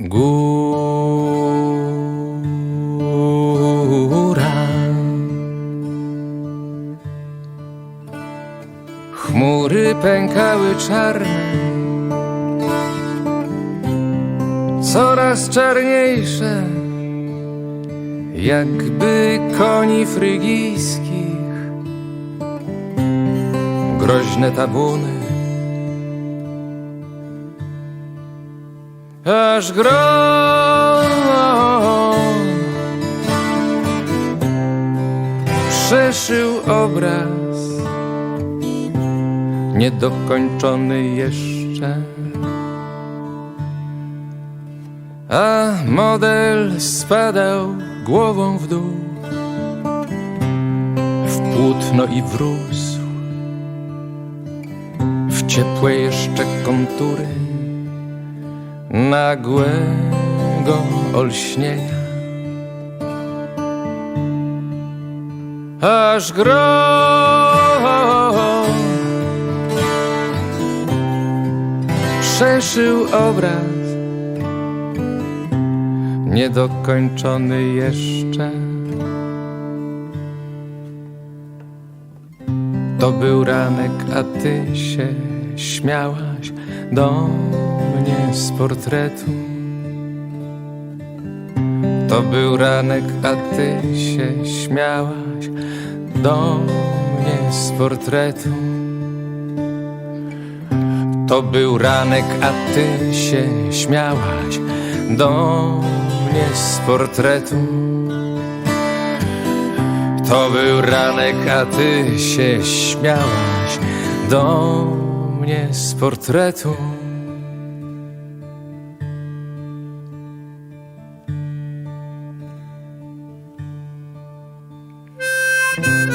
Góra. Chmury pękały czarne. Coraz czarniejsze. Jakby koni frygijskich Groźne tabuny. Aż grom przeszył obraz niedokończony jeszcze. A model spadał głową w dół, w płótno i wrósł, w ciepłe jeszcze kontury nagłego olśnienia. Aż grom przeszył obraz niedokończony jeszcze. To był ranek, a ty się śmiałaś do z portretu. To był ranek, a ty się śmiałaś do mnie z portretu. To był ranek, a ty się śmiałaś do mnie z portretu. To był ranek, a ty się śmiałaś do mnie z portretu. Bye.